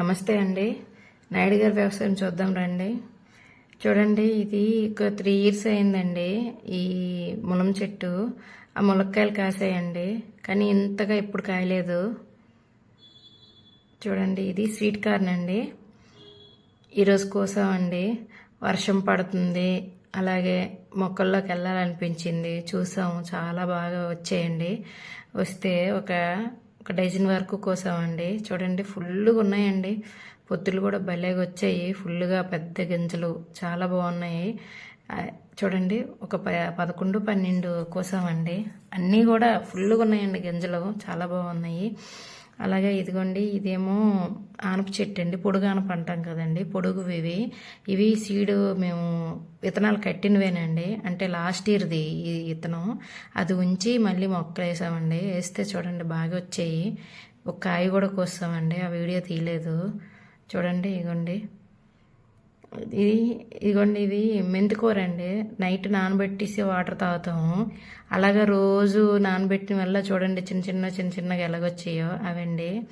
నమస్తే అండి. నాయుడు గారి వ్యవసాయం చూద్దాం రండి. చూడండి ఇది ఒక త్రీ ఇయర్స్ అయిందండి. ఈ మునం చెట్టు ఆ ములక్కాయలు కాసాయండి. కానీ ఇంతగా ఎప్పుడు కాయలేదు. చూడండి ఇది స్వీట్ కార్న్ అండి. ఈరోజు కోసామండి. వర్షం పడుతుంది. అలాగే మొక్కల్లోకి వెళ్ళాలనిపించింది. చూసాము చాలా బాగా వచ్చాయండి. వస్తే ఒక ఒక డజన్ వరకు కోసామండి. చూడండి ఫుల్గా ఉన్నాయండి. పొత్తులు కూడా భలేగా వచ్చాయి. ఫుల్గా పెద్ద గింజలు చాలా బాగున్నాయి. చూడండి ఒక ప పదకొండు పన్నెండు కోసామండి. అన్నీ కూడా ఫుల్గా ఉన్నాయండి గింజలు చాలా బాగున్నాయి. అలాగే ఇదిగోండి ఇదేమో ఆనప చెట్టు అండి పొడుగు ఆనప అంటాం కదండి పొడుగు ఇవి. ఇవి సీడు మేము విత్తనాలు కట్టినవేనండి. అంటే లాస్ట్ ఇయర్ది ఈ విత్తనం. అది ఉంచి మళ్ళీ మొక్కలు వేసామండి. వేస్తే చూడండి బాగా వచ్చాయి. ఒక కాయ కూడా కోస్తామండి. ఆ వీడియో తీయలేదు. చూడండి ఇగోండి ఇది ఇదిగోండి ఇది మెంతికూర అండి నైట్ నానబెట్టేసి వాటర్ తాగుతాము. అలాగే రోజు నానబెట్టిన వల్ల చూడండి చిన్న చిన్న చిన్న చిన్నగా ఎలాగొచ్చాయో అవండి.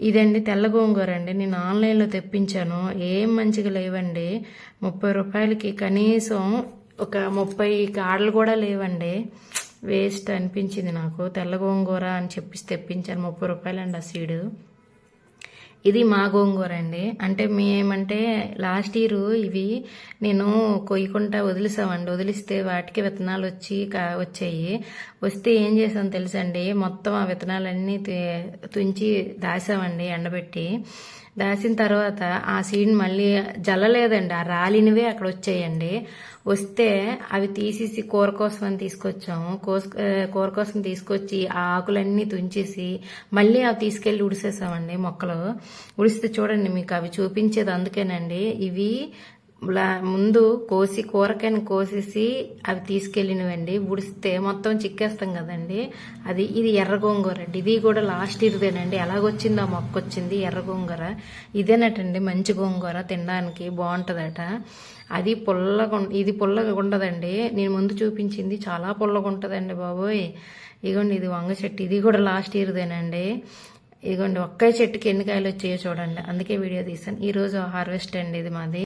ఇదండి తెల్ల గోంగూర అండి నేను ఆన్లైన్లో తెప్పించాను. ఏం మంచిగా లేవండి. ముప్పై రూపాయలకి కనీసం ఒక ముప్పై కాడలు కూడా లేవండి. వేస్ట్ అనిపించింది నాకు. తెల్ల గోంగూర అని చెప్పేసి తెప్పించాను. ముప్పై రూపాయలండి ఆ సీడు. ఇది మా గోంగూర అండి. అంటే మేమంటే లాస్ట్ ఇయర్ ఇవి నేను కొయ్యకుండా వదిలేసామండి. వదిలిస్తే వాటికి విత్తనాలు వచ్చి కా వచ్చాయి. వస్తే ఏం చేసాం తెలుసండి? మొత్తం ఆ విత్తనాలన్నీ తుంచి దాసామండి ఎండబెట్టి. దాసిన తర్వాత ఆ సీడ్ మళ్ళీ జల్లలేదండి. ఆ రాలినవే అక్కడ వచ్చాయండి. వస్తే అవి తీసేసి కూర కోసం అని తీసుకొచ్చాము కూర కోసం తీసుకొచ్చి ఆ ఆకులన్నీ తుంచేసి మళ్ళీ అవి తీసుకెళ్ళి ఉడిసేసామండి మొక్కలు. ఉడిస్తే చూడండి మీకు అవి చూపించేది అందుకేనండి. ఇవి లా- ముందు కోసి కూరకాయని కోసేసి అవి తీసుకెళ్ళినవండి. ఉడిస్తే మొత్తం చిక్కేస్తాం కదండి. అది ఇది ఎర్ర గోంగూర అండి. ఇది కూడా లాస్ట్ ఇయర్దేనండి ఎలాగొచ్చిందో మొక్క వచ్చింది ఎర్ర గోంగూర. ఇదేనటండి మంచి గోంగూర తినడానికి బాగుంటుందట. అది పుల్లగా ఇది పుల్లగా ఉండదండి. నేను ముందు చూపించింది చాలా పుల్లగా ఉంటుందండి బాబోయ్. ఇగోండి ఇది వంగ చెట్టు. ఇది కూడా లాస్ట్ ఇయర్దేనండి ఇదిగోండి ఒక్క చెట్టుకి ఎన్ని కాయలు వచ్చాయో చూడండి. అందుకే వీడియో తీసాను ఈరోజు హార్వెస్ట్ అండి ఇది మాది.